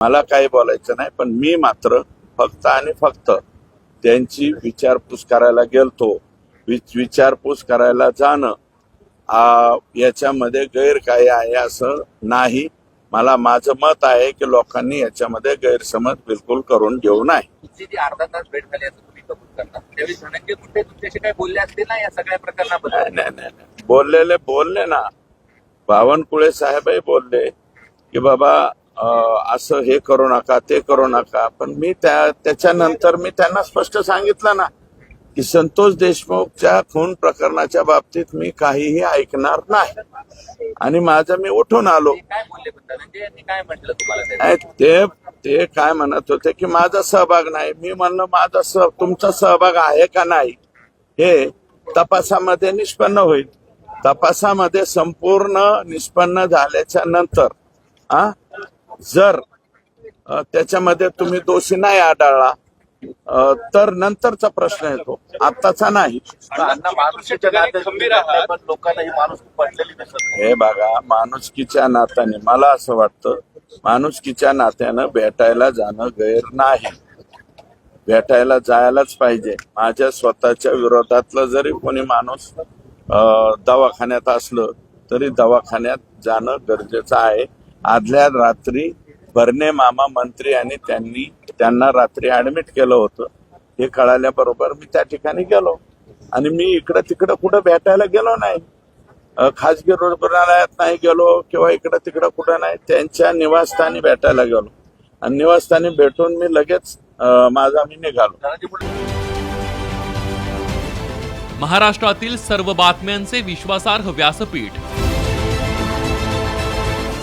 मला काही बोलायचं नाही पण मी मात्र फक्त आणि फक्त त्यांची विचारपूस करायला गेलतो. विचारपूस करायला जाणं आ, याच्यामध्ये गैर काय आहे असं नाही. मला माझं मत आहे की लोकांनी याच्यामध्ये गैरसमज बिलकुल करून घेऊ नये. अर्धा तास भेट झाली. बोललेले बोलले ना. बावनकुळे साहेबही बोलले की बाबा असं हे करू नका ते करू नका. पण मी त्या त्याच्यानंतर मी त्यांना स्पष्ट सांगितलं ना की संतोष देशमुखच्या खून प्रकरणाच्या बाबतीत मी काहीही ऐकणार नाही. आणि माझं मी उठून आलो. ते काय? नाही, ते ते काय म्हणत होते की माझा सहभाग नाही. मी म्हणलं माझा सह तुमचा सहभाग आहे का नाही? हे तपासामध्ये निष्पन्न होईल. तपासामध्ये संपूर्ण निष्पन्न झाल्याच्यानंतर आ जर त्याच्यामध्ये तुम्ही दोषी नाही आढळला तर नंतरचा प्रश्न येतो. आत्ताचा नाही. हे बघा माणुसकीच्या नात्याने मला असं वाटतं माणुसकीच्या नात्यानं भेटायला जाणं गैर नाही. भेटायला जायलाच पाहिजे. माझ्या स्वतःच्या विरोधातलं जरी कोणी माणूस दवाखान्यात असलं तरी दवाखान्यात जाणं गरजेचं आहे. आदल्या रात्री भरणे मामा मंत्री आणि त्यांनी त्यांना रात्री ऍडमिट केलं होतं. हे कळाल्याबरोबर मी त्या ठिकाणी गेलो. आणि मी इकडं तिकडं कुठं भेटायला गेलो नाही. खाजगी रुग्णालयात नाही गेलो किंवा इकडं तिकडं कुठं नाही त्यांच्या निवासस्थानी भेटायला गेलो. आणि निवासस्थानी भेटून मी लगेच माझा मी निघालो. महाराष्ट्रातील सर्व बातम्यांचे विश्वासार्ह व्यासपीठ.